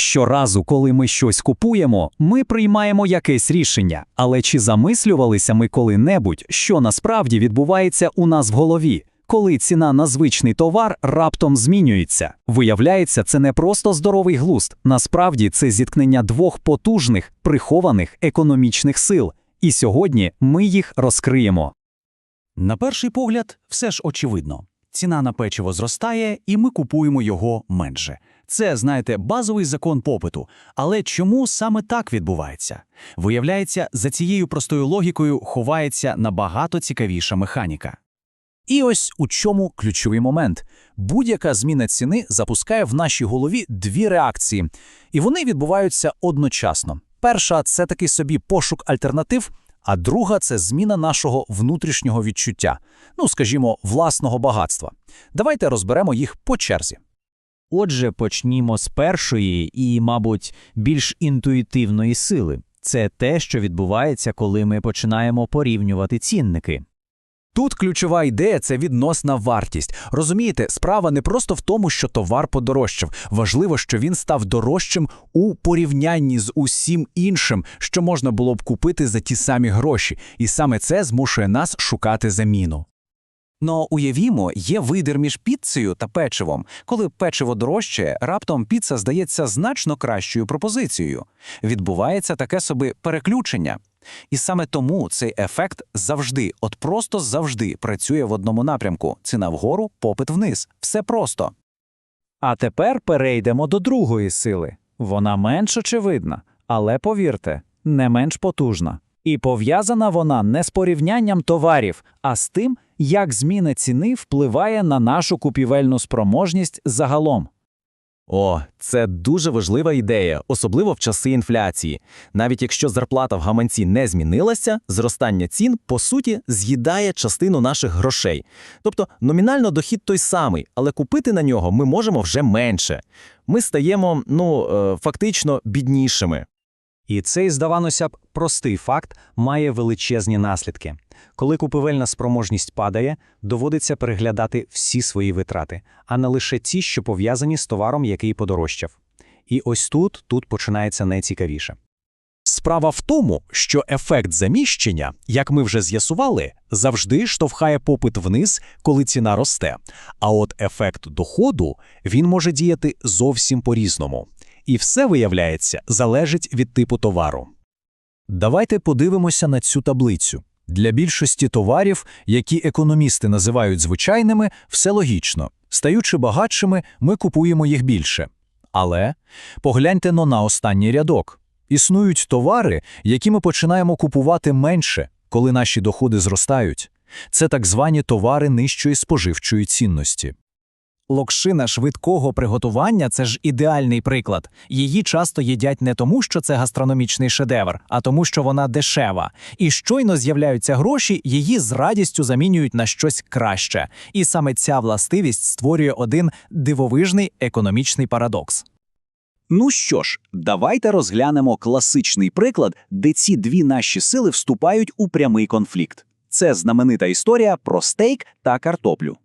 Щоразу, коли ми щось купуємо, ми приймаємо якесь рішення. Але чи замислювалися ми коли-небудь, що насправді відбувається у нас в голові? Коли ціна на звичний товар раптом змінюється, виявляється, це не просто здоровий глузд. Насправді це зіткнення двох потужних, прихованих економічних сил. І сьогодні ми їх розкриємо. На перший погляд, все ж очевидно. Ціна на печиво зростає, і ми купуємо його менше. Це, знаєте, базовий закон попиту. Але чому саме так відбувається? Виявляється, за цією простою логікою ховається набагато цікавіша механіка. І ось у чому ключовий момент. Будь-яка зміна ціни запускає в нашій голові дві реакції, і вони відбуваються одночасно. Перша це такий собі пошук альтернатив, а друга це зміна нашого внутрішнього відчуття, ну скажімо, власного багатства. Давайте розберемо їх по черзі. Отже, почнімо з першої і, мабуть, більш інтуїтивної сили. Це те, що відбувається, коли ми починаємо порівнювати цінники. Тут ключова ідея це відносна вартість. Розумієте, справа не просто в тому, що товар подорожчав. Важливо, що він став дорожчим у порівнянні з усім іншим, що можна було б купити за ті самі гроші, і саме це змушує нас шукати заміну. Но уявімо, є видир між піцею та печивом. Коли печиво дорожчає, раптом піца здається значно кращою пропозицією. Відбувається таке собі переключення. І саме тому цей ефект завжди, от просто завжди працює в одному напрямку: ціна вгору, попит вниз. Все просто. А тепер перейдемо до другої сили. Вона менш очевидна, але повірте, не менш потужна. І пов'язана вона не з порівнянням товарів, а з тим, як зміна ціни впливає на нашу купівельну спроможність загалом. О, це дуже важлива ідея, особливо в часи інфляції. Навіть якщо зарплата в гаманці не змінилася, зростання цін, по суті, з'їдає частину наших грошей. Тобто номінально дохід той самий, але купити на нього ми можемо вже менше. Ми стаємо, ну, е, фактично, біднішими. І цей, здавалося б, простий факт має величезні наслідки. Коли купівельна спроможність падає, доводиться переглядати всі свої витрати, а не лише ті, що пов'язані з товаром, який подорожчав. І ось тут, тут починається найцікавіше. Справа в тому, що ефект заміщення, як ми вже з'ясували, завжди штовхає попит вниз, коли ціна росте. А от ефект доходу він може діяти зовсім по-різному. І все, виявляється, залежить від типу товару. Давайте подивимося на цю таблицю. Для більшості товарів, які економісти називають звичайними, все логічно. Стаючи багатшими, ми купуємо їх більше. Але погляньте но на останній рядок. Існують товари, які ми починаємо купувати менше, коли наші доходи зростають. Це так звані товари нижчої споживчої цінності. Локшина швидкого приготування це ж ідеальний приклад. Її часто їдять не тому, що це гастрономічний шедевр, а тому, що вона дешева. І щойно з'являються гроші, її з радістю замінюють на щось краще. І саме ця властивість створює один дивовижний економічний парадокс. Ну що ж, давайте розглянемо класичний приклад, де ці дві наші сили вступають у прямий конфлікт. Це знаменита історія про стейк та картоплю.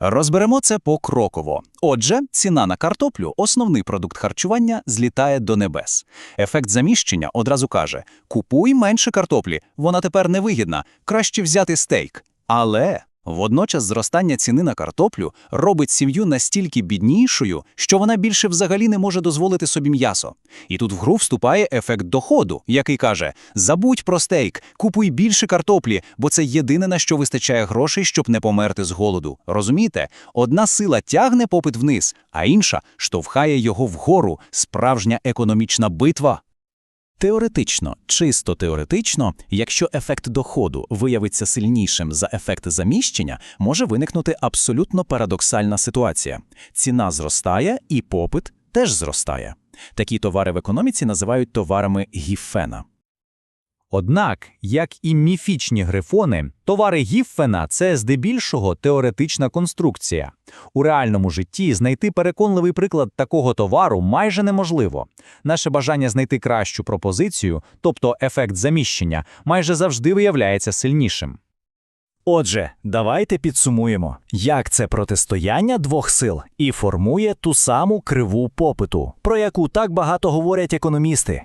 Розберемо це покроково. Отже, ціна на картоплю, основний продукт харчування, злітає до небес. Ефект заміщення одразу каже: купуй менше картоплі, вона тепер невигідна, краще взяти стейк. Але водночас зростання ціни на картоплю робить сім'ю настільки біднішою, що вона більше взагалі не може дозволити собі м'ясо. І тут в гру вступає ефект доходу, який каже: забудь про стейк, купуй більше картоплі, бо це єдине на що вистачає грошей, щоб не померти з голоду. Розумієте? Одна сила тягне попит вниз, а інша штовхає його вгору. Справжня економічна битва. Теоретично, чисто теоретично, якщо ефект доходу виявиться сильнішим за ефект заміщення, може виникнути абсолютно парадоксальна ситуація. Ціна зростає і попит теж зростає. Такі товари в економіці називають товарами Гіффена. Однак, як і міфічні грифони, товари Гіффена – це здебільшого теоретична конструкція. У реальному житті знайти переконливий приклад такого товару майже неможливо. Наше бажання знайти кращу пропозицію, тобто ефект заміщення, майже завжди виявляється сильнішим. Отже, давайте підсумуємо, як це протистояння двох сил і формує ту саму криву попиту, про яку так багато говорять економісти.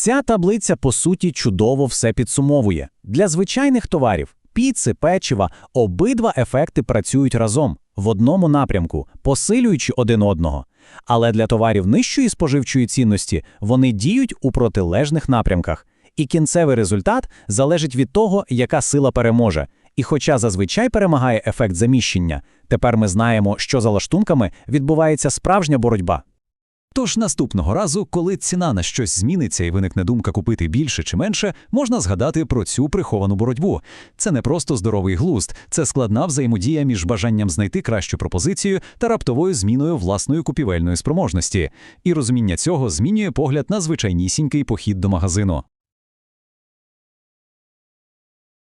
Ця таблиця, по суті, чудово все підсумовує. Для звичайних товарів піци, печива, обидва ефекти працюють разом в одному напрямку, посилюючи один одного. Але для товарів нижчої споживчої цінності вони діють у протилежних напрямках. І кінцевий результат залежить від того, яка сила переможе. І хоча зазвичай перемагає ефект заміщення, тепер ми знаємо, що за лаштунками відбувається справжня боротьба. Тож наступного разу, коли ціна на щось зміниться і виникне думка купити більше чи менше, можна згадати про цю приховану боротьбу. Це не просто здоровий глузд, це складна взаємодія між бажанням знайти кращу пропозицію та раптовою зміною власної купівельної спроможності. І розуміння цього змінює погляд на звичайнісінький похід до магазину.